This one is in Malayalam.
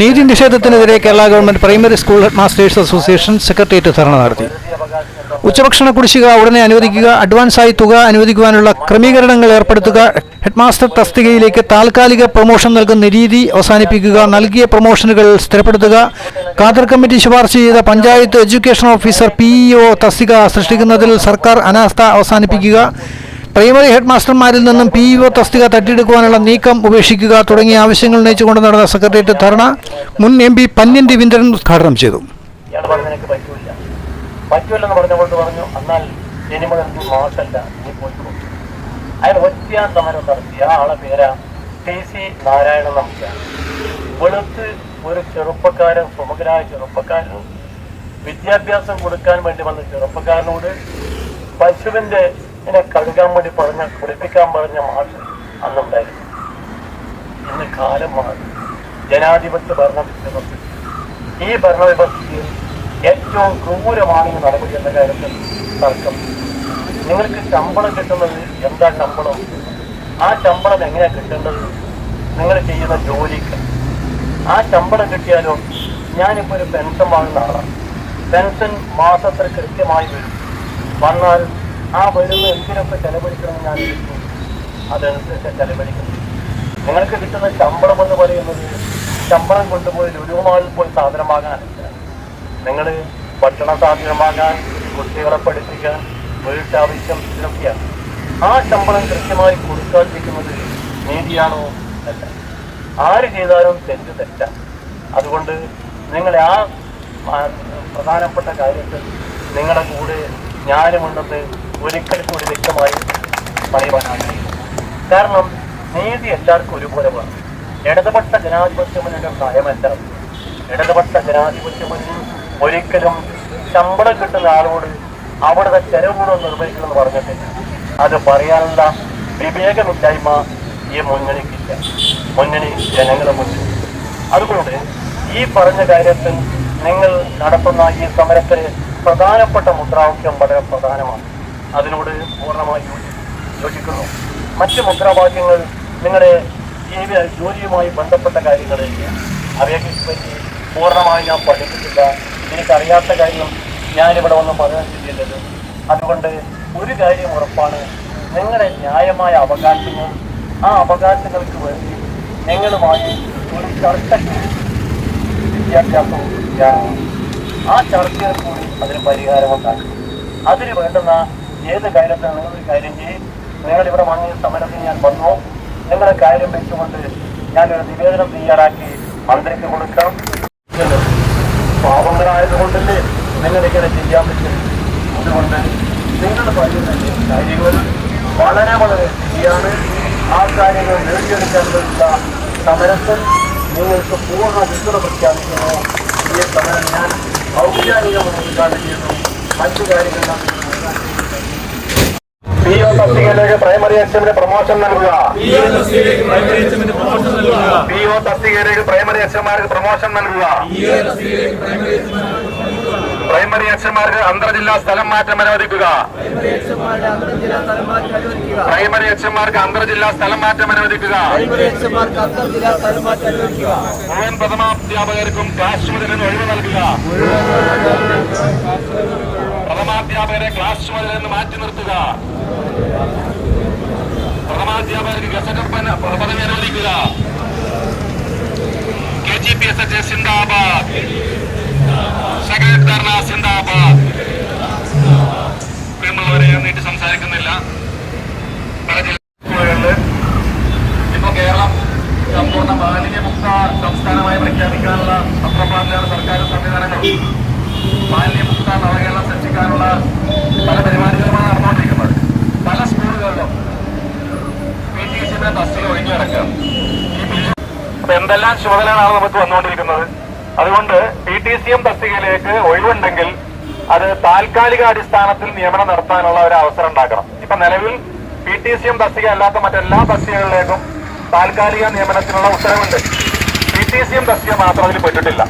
നീതി നിഷേധത്തിനെതിരെ Kerala government primary school head masters association secretariat dharna നടത്തി. ഉച്ചഭക്ഷണ കുടിശ്ശിക ഉടനെ അനുവദിക്കുക അഡ്വാൻസായി തുക അനുവദിക്കുവാനുള്ള ക്രമീകരണങ്ങൾ ഏർപ്പെടുത്തുക ഹെഡ്മാസ്റ്റർ തസ്തികയിലേക്ക് താൽക്കാലിക പ്രൊമോഷൻ നൽകുന്ന രീതി അവസാനിപ്പിക്കുക നൽകിയ പ്രൊമോഷനുകൾ സ്ഥിരപ്പെടുത്തുക കാതർ കമ്മിറ്റി ശുപാർശ ചെയ്ത പഞ്ചായത്ത് എഡ്യൂക്കേഷൻ ഓഫീസർ പി തസ്തിക സൃഷ്ടിക്കുന്നതിൽ സർക്കാർ അനാസ്ഥ അവസാനിപ്പിക്കുക പ്രൈമറി ഹെഡ് മാസ്റ്റർമാരിൽ നിന്നും പി ഇഒ തസ്തിക തട്ടിയെടുക്കുവാനുള്ള നീക്കം ഉപേക്ഷിക്കുക തുടങ്ങിയ ആവശ്യങ്ങൾ ഉന്നയിച്ചുകൊണ്ട് നടന്ന സെക്രട്ടേറിയറ്റ് ധർണ മുൻ എം പി പന്ന്യൻ രവീന്ദ്രൻ ഉദ്ഘാടനം ചെയ്തു. എന്നാൽ ആളെ പേരാ ഒരു ചെറുപ്പക്കാരൻ സുമുഖനായ ചെറുപ്പക്കാരൻ വിദ്യാഭ്യാസം കൊടുക്കാൻ വേണ്ടി വന്ന ചെറുപ്പക്കാരനോട് പശുവിന്റെ ഇതിനെ കഴുകാൻ വേണ്ടി പറഞ്ഞ കുളിപ്പിക്കാൻ പറഞ്ഞ മാഷ് അന്നുണ്ടായിരുന്നു. ഇന്ന് കാലം മാറി. ജനാധിപത്യ ഭരണവിശ്വസത്തിൽ ഈ ഭരണവ്യവസ്ഥയിൽ ഏറ്റവും ക്രൂരമാണ് ഈ നടപടി എന്ന കാര്യത്തിൽ തർക്കം. നിങ്ങൾക്ക് ശമ്പളം കിട്ടുന്നത് എന്താ ശമ്പളം? ആ ശമ്പളം എങ്ങനെയാ കിട്ടേണ്ടത് നിങ്ങൾ ചെയ്യുന്ന ജോലിക്ക്. ആ ശമ്പളം കിട്ടിയാലോ? ഞാനിപ്പോൾ ഒരു പെൻഷൻ വാങ്ങുന്ന ആളാണ് പെൻഷൻ മാസത്തിൽ കൃത്യമായി വരും. വന്നാൽ ആ വരുന്ന എന്തിനൊക്കെ ചെലവഴിക്കണം ഞാൻ. അതനുസരിച്ച് ചെലവഴിക്കുന്നു. നിങ്ങൾക്ക് കിട്ടുന്ന ശമ്പളം എന്ന് പറയുന്നത് ശമ്പളം കൊണ്ടുപോയി ലുലുമാളിൽ പോയി സാധനം നിങ്ങൾ ഭക്ഷണ സാധനം വാങ്ങാൻ കുട്ടികളെ പഠിപ്പിക്കാൻ വീട്ടാവശ്യം ഇതിനൊക്കെയാണ് ആ ശമ്പളം കൃത്യമായി കൊടുക്കാതിരിക്കുന്നത് നീതിയാണോ അല്ല ആര് ചെയ്താലും തെറ്റ് തെറ്റാണ് അതുകൊണ്ട് നിങ്ങളെ ആ, പ്രധാനപ്പെട്ട കാര്യത്തിൽ നിങ്ങളുടെ കൂടെ ഞാനുമുണ്ടെന്ന് ഒരിക്കൽ കൂടി വ്യക്തമായി ആഗ്രഹിക്കുന്നു കാരണം നീതി എല്ലാവർക്കും ഒരുപോലെ വേണം. ഇടതുപക്ഷ ജനാധിപത്യ മുന്നണിയുടെ നയമല്ല ഇടതുപക്ഷ ജനാധിപത്യ മുന്നണി ഒരിക്കലും ശമ്പളം കിട്ടുന്ന ആളോട് അവിടുത്തെ ചെലവുകൂടെ നിർവഹിക്കണമെന്ന് പറഞ്ഞിട്ട് അത് പറയാനുള്ള വിവേകമില്ലായ്മ ഈ മുന്നണിക്കില്ല. മുന്നണി ജനങ്ങളുടെ മുന്നിൽ. അതുകൊണ്ട് ഈ പറഞ്ഞ കാര്യത്തിൽ നിങ്ങൾ നടത്തുന്ന ഈ സമരത്തിന് പ്രധാനപ്പെട്ട മുദ്രാവാക്യം വളരെ പ്രധാനമാണ്. അതിനോട് പൂർണമായി യോജി- യോജിക്കുന്നു. മറ്റ് മുദ്രാവാക്യങ്ങൾ നിങ്ങളുടെ ജീവിത ജോലിയുമായി ബന്ധപ്പെട്ട കാര്യങ്ങളിൽ അവയെക്കുറിച്ച് പറ്റി പൂർണമായി ഞാൻ പഠിച്ചിട്ടില്ല. എനിക്കറിയാത്ത കാര്യം ഞാനിവിടെ വന്ന് പറയാൻ ചെയ്യേണ്ടത് അതുകൊണ്ട് ഒരു കാര്യം ഉറപ്പാണ്. നിങ്ങളുടെ ന്യായമായ അവകാശങ്ങൾ ആ അവകാശങ്ങൾക്ക് വേണ്ടി നിങ്ങളുമായി ഒരു ചർച്ചയ്ക്ക് വിദ്യാഭ്യാസവും ആ ചർച്ചയിൽ കൂടി അതിന് പരിഹാരമുണ്ടാക്കും അതിന് വേണ്ടുന്ന ഏത് കാര്യത്തിനും നിങ്ങൾ ഒരു കാര്യം ചെയ്യും. നിങ്ങൾ ഇവിടെ വന്ന സമരത്തിൽ ഞാൻ വന്നു. നിങ്ങളുടെ കാര്യം വെച്ചുകൊണ്ട് ഞാനൊരു നിവേദനം തയ്യാറാക്കി മന്ത്രിക്ക് കൊടുക്കാം. പാവങ്ങളായതുകൊണ്ടല്ലേ നിങ്ങളിങ്ങനെ ചെയ്യാൻ പറ്റും. അതുകൊണ്ട് നിങ്ങൾ പറയുന്ന കാര്യങ്ങൾ വളരെ വളരെ ശരിയാണ്. ആ കാര്യങ്ങൾ നേടിയെടുക്കാൻ വേണ്ടിയുള്ള സമരത്തിൽ നിങ്ങൾക്ക് പൂർണ പിന്തുണ പ്രഖ്യാപിക്കുന്നു. ഈ സമരം ഞാൻ ഔപചാരികമായി ഉദ്ഘാടനം ചെയ്യുന്നു. മറ്റു കാര്യങ്ങൾ തസ്തികയിലേക്ക് പ്രൈമറി എക്സാമിന് പ്രൊമോഷൻ നൽകുക. പി ഒ തസ്തികയിലേക്ക് പ്രൈമറി എക്സാമാർക്ക് പ്രൊമോഷൻ നൽകുക. പ്രൈമറി എക്സാമാർക്ക് അന്തർജില്ലാ സ്ഥലം മാറ്റം അനുവദിക്കുക. പ്രൈമറി എക്സാമാർക്ക് അന്തർജില്ലാ സ്ഥലം മാറ്റം അനുവദിക്കുക. മുഴുവൻ പ്രഥമാധ്യാപകർക്കും ക്ലാസ് നിന്ന് ഒഴിവ് നൽകുക. പ്രഥമാധ്യാപകരെ ക്ലാസ് നിന്ന് മാറ്റി നിർത്തുക. പ്രഥമാധ്യാപകർക്ക് ഗസറ്റ് പന- പദവി അനുവദിക്കുക. K G P S H സിന്ദാബാദ്. സെക്രട്ടറി ധർണ സിന്ദാബാദ്. പ്രിയമുള്ളവരെ നീട്ടി സംസാരിക്കുന്നില്ല. പല സംസ്ഥാനമായി പ്രഖ്യാപിക്കാനുള്ള തത്രപ്പാടിലാണ് സർക്കാർ സംവിധാനങ്ങൾ മാലിന്യമുക്ത നവകേരളം സൃഷ്ടിക്കാനുള്ള പല പരിപാടികളുമാണ് അപ്പൊ എന്തെല്ലാം ചുമതലകളാണ് നമുക്ക് വന്നുകൊണ്ടിരിക്കുന്നത്? അതുകൊണ്ട് പി ടി സി എം തസ്തികയിലേക്ക് ഒഴിവുണ്ടെങ്കിൽ അത് താൽക്കാലിക അടിസ്ഥാനത്തിൽ നിയമനം നടത്താനുള്ള ഒരു അവസരം ഉണ്ടാക്കണം. ഇപ്പൊ നിലവിൽ പി ടി സി എം തസ്തിക അല്ലാത്ത മറ്റെല്ലാ തസ്തികകളിലേക്കും താൽക്കാലിക നിയമനത്തിനുള്ള ഉത്തരവുണ്ട്. പി ടി സി എം തസ്തിക മാത്രം അതിൽ പെട്ടിട്ടില്ല.